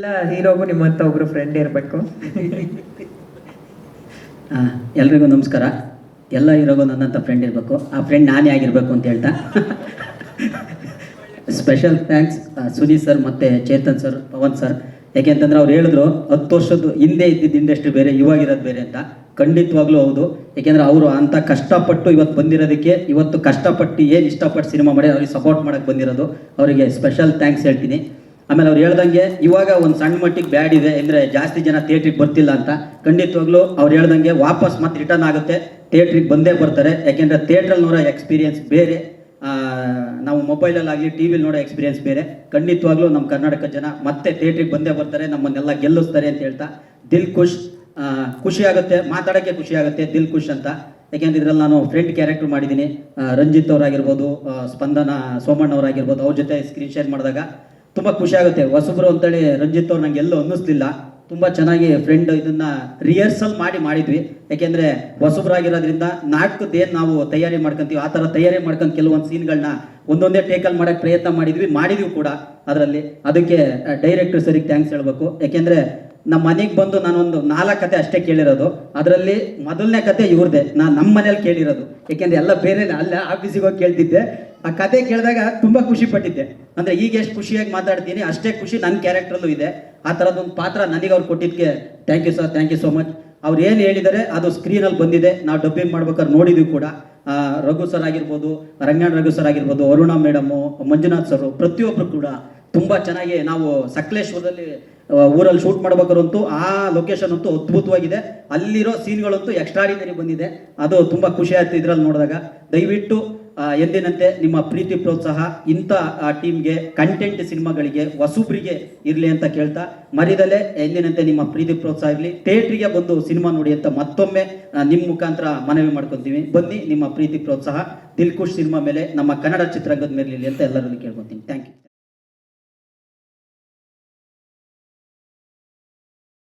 ಎಲ್ಲ ಹೀರೋಗೂ ನಿಮ್ಮಂತ ಒಬ್ರು ಫ್ರೆಂಡ್ ಇರಬೇಕು. ಎಲ್ರಿಗೂ ನಮಸ್ಕಾರ. ಎಲ್ಲ ಹೀರೋಗೂ ನನ್ನಂತ ಫ್ರೆಂಡ್ ಇರಬೇಕು. ಆ ಫ್ರೆಂಡ್ ನಾನೇ ಆಗಿರಬೇಕು ಅಂತ ಹೇಳ್ತಾ. ಸ್ಪೆಷಲ್ ಥ್ಯಾಂಕ್ಸ್ ಸುನಿ ಸರ್ ಮತ್ತೆ ಚೇತನ್ ಸರ್ ಪವನ್ ಸರ್ ಯಾಕೆಂತಂದ್ರೆ ಅವ್ರು ಹೇಳಿದ್ರು, ಹತ್ತು ವರ್ಷದ್ದು ಹಿಂದೆ ಇದ್ದಿದ್ದ ಇಂಡಸ್ಟ್ರಿ ಬೇರೆ, ಇವಾಗಿರೋದು ಬೇರೆ ಅಂತ. ಖಂಡಿತವಾಗ್ಲೂ ಹೌದು. ಯಾಕೆಂದ್ರೆ ಅವರು ಅಂತ ಕಷ್ಟಪಟ್ಟು ಇವತ್ತು ಬಂದಿರೋದಕ್ಕೆ, ಇವತ್ತು ಕಷ್ಟಪಟ್ಟು ಏನು ಇಷ್ಟಪಟ್ಟು ಸಿನಿಮಾ ಮಾಡಿ, ಅವ್ರಿಗೆ ಸಪೋರ್ಟ್ ಮಾಡಕ್ಕೆ ಬಂದಿರೋದು. ಅವರಿಗೆ ಸ್ಪೆಷಲ್ ಥ್ಯಾಂಕ್ಸ್ ಹೇಳ್ತೀನಿ. ಆಮೇಲೆ ಅವ್ರು ಹೇಳ್ದಂಗೆ, ಇವಾಗ ಒಂದು ಸಣ್ಣ ಮಟ್ಟಿಗೆ ಬ್ಯಾಡ್ ಇದೆ ಅಂದರೆ ಜಾಸ್ತಿ ಜನ ಥಿಯೇಟ್ರಿಗೆ ಬರ್ತಿಲ್ಲ ಅಂತ. ಖಂಡಿತವಾಗ್ಲೂ ಅವ್ರು ಹೇಳ್ದಂಗೆ ವಾಪಸ್ ಮತ್ತೆ ರಿಟರ್ನ್ ಆಗುತ್ತೆ. ಥಿಯೇಟ್ರಿಗೆ ಬಂದೇ ಬರ್ತಾರೆ. ಯಾಕೆಂದರೆ ಥಿಯೇಟ್ರಲ್ಲಿ ನೋಡೋ ಎಕ್ಸ್ಪೀರಿಯನ್ಸ್ ಬೇರೆ. ನಾವು ಮೊಬೈಲಲ್ಲಾಗಲಿ ಟಿ ವಿಲಿ ನೋಡೋ ಎಕ್ಸ್ಪೀರಿಯನ್ಸ್ ಬೇರೆ. ಖಂಡಿತವಾಗ್ಲೂ ನಮ್ಮ ಕರ್ನಾಟಕ ಜನ ಮತ್ತೆ ಥಿಯೇಟ್ರಿಗೆ ಬಂದೇ ಬರ್ತಾರೆ, ನಮ್ಮನ್ನೆಲ್ಲ ಗೆಲ್ಲಿಸ್ತಾರೆ ಅಂತ ಹೇಳ್ತಾ. ದಿಲ್ ಖುಷ್ ಖುಷಿ ಆಗುತ್ತೆ, ಮಾತಾಡೋಕ್ಕೆ ಖುಷಿ ಆಗುತ್ತೆ ದಿಲ್ ಖುಷ್ ಅಂತ. ಯಾಕೆಂದ್ರೆ ಇದರಲ್ಲಿ ನಾನು ಫ್ರೆಂಡ್ ಕ್ಯಾರೆಕ್ಟರ್ ಮಾಡಿದ್ದೀನಿ. ರಂಜಿತ್ ಅವರಾಗಿರ್ಬೋದು ಸ್ಪಂದನ ಸೋಮಣ್ಣ ಅವರಾಗಿರ್ಬೋದು, ಅವ್ರ ಜೊತೆ ಸ್ಕ್ರೀನ್ ಶೇರ್ ಮಾಡಿದಾಗ. ತುಂಬ ಖುಷಿ ಆಗುತ್ತೆ. ಹೊಸಬ್ರು ಅಂತೇಳಿ ರಂಜಿತ್ ಅವ್ರು ನಂಗೆ ಎಲ್ಲೂ ಅನ್ನಿಸ್ಲಿಲ್ಲ. ತುಂಬ ಚೆನ್ನಾಗಿ ಫ್ರೆಂಡ್ ಇದನ್ನ ರಿಹರ್ಸಲ್ ಮಾಡಿ ಮಾಡಿದ್ವಿ. ಯಾಕೆಂದ್ರೆ ನಾಟಕದ ಏನು ನಾವು ತಯಾರಿ ಮಾಡ್ಕೊಂತೀವಿ ಆ ಥರ ತಯಾರಿ ಮಾಡ್ಕೊಂಡು ಕೆಲವೊಂದು ಸೀನ್ಗಳನ್ನ ಒಂದೊಂದೇ ಟೇಕಲ್ ಮಾಡೋಕ್ಕೆ ಪ್ರಯತ್ನ ಮಾಡಿದ್ವಿ ಮಾಡಿದ್ವಿ ಕೂಡ ಅದರಲ್ಲಿ. ಅದಕ್ಕೆ ಡೈರೆಕ್ಟರ್ ಸರಿಗೆ ಥ್ಯಾಂಕ್ಸ್ ಹೇಳ್ಬೇಕು. ಯಾಕೆಂದ್ರೆ ನಮ್ಮ ಮನೆಗೆ ಬಂದು ನಾನೊಂದು ನಾಲ್ಕು ಕತೆ ಅಷ್ಟೇ ಕೇಳಿರೋದು. ಅದರಲ್ಲಿ ಮೊದಲನೇ ಕತೆ ಇವ್ರದೇ. ನಾನು ನಮ್ಮ ಮನೇಲಿ ಕೇಳಿರೋದು. ಯಾಕೆಂದ್ರೆ ಎಲ್ಲ ಬೇರೆ ಅಲ್ಲ ಆಫೀಸಿಗೆ ಹೋಗಿ ಕೇಳ್ತಿದ್ದೆ. ಆ ಕತೆ ಕೇಳಿದಾಗ ತುಂಬ ಖುಷಿ ಪಟ್ಟಿದ್ದೆ. ಅಂದರೆ ಈಗ ಎಷ್ಟು ಖುಷಿಯಾಗಿ ಮಾತಾಡ್ತೀನಿ, ಅಷ್ಟೇ ಖುಷಿ ನನ್ನ ಕ್ಯಾರೆಕ್ಟ್ರಲ್ಲೂ ಇದೆ. ಆ ಥರದೊಂದು ಪಾತ್ರ ನನಗೆ ಅವ್ರು ಕೊಟ್ಟಿದ್ದಕ್ಕೆ thank you sir thank you so much ಅವ್ರು ಏನು ಹೇಳಿದ್ದಾರೆ ಅದು ಸ್ಕ್ರೀನಲ್ಲಿ ಬಂದಿದೆ. ನಾವು ಡಬ್ಬಿಂಗ್ ಮಾಡ್ಬೇಕಾದ್ರೆ ನೋಡಿದ್ವಿ ಕೂಡ. ರಘು ಸರ್ ಆಗಿರ್ಬೋದು, ರಂಗಣ್ಣ ರಘು ಸರ್ ಆಗಿರ್ಬೋದು, ಅರುಣಾ ಮೇಡಮು ಮಂಜುನಾಥ್ ಸರು ಪ್ರತಿಯೊಬ್ಬರು ಕೂಡ. ತುಂಬಾ ಚೆನ್ನಾಗಿ ನಾವು ಸಕಲೇಶ್ವರದಲ್ಲಿ ಊರಲ್ಲಿ ಶೂಟ್ ಮಾಡ್ಬೇಕಾದ್ರಂತೂ ಆ ಲೊಕೇಶನ್ ಅಂತೂ ಅದ್ಭುತವಾಗಿದೆ. ಅಲ್ಲಿರೋ ಸೀನ್ಗಳಂತೂ ಎಕ್ಸ್ಟ್ರಾಡಿನರಿ ಬಂದಿದೆ. ಅದು ತುಂಬಾ ಖುಷಿ ಆಯ್ತು ಇದ್ರಲ್ಲಿ ನೋಡಿದಾಗ. ದಯವಿಟ್ಟು ಎಂದಿನಂತೆ ನಿಮ್ಮ ಪ್ರೀತಿ, ಪ್ರೋತ್ಸಾಹ ಇಂಥ ಟೀಮ್ಗೆ ಕಂಟೆಂಟ್ ಸಿನಿಮಾಗಳಿಗೆ, ಹೊಸಬ್ರಿಗೆ ಇರಲಿ ಅಂತ ಕೇಳ್ತಾ ಮರಿದಲೆ ಎಂದಿನಂತೆ ನಿಮ್ಮ ಪ್ರೀತಿ, ಪ್ರೋತ್ಸಾಹ ಇರಲಿ. ಥಿಯೇಟ್ರಿಗೆ ಬಂದು ಸಿನಿಮಾ ನೋಡಿ ಅಂತ ಮತ್ತೊಮ್ಮೆ ನಿಮ್ಮ ಮುಖಾಂತರ ಮನವಿ ಮಾಡ್ಕೊತೀವಿ. ಬನ್ನಿ, ನಿಮ್ಮ ಪ್ರೀತಿ, ಪ್ರೋತ್ಸಾಹ ದಿಲ್ಖುಷ್ ಸಿನಿಮಾ ಮೇಲೆ ನಮ್ಮ ಕನ್ನಡ ಚಿತ್ರರಂಗದ ಮೇಲೆ ಅಂತ ಎಲ್ಲರಲ್ಲಿ ಕೇಳ್ಕೊತೀನಿ. ಥ್ಯಾಂಕ್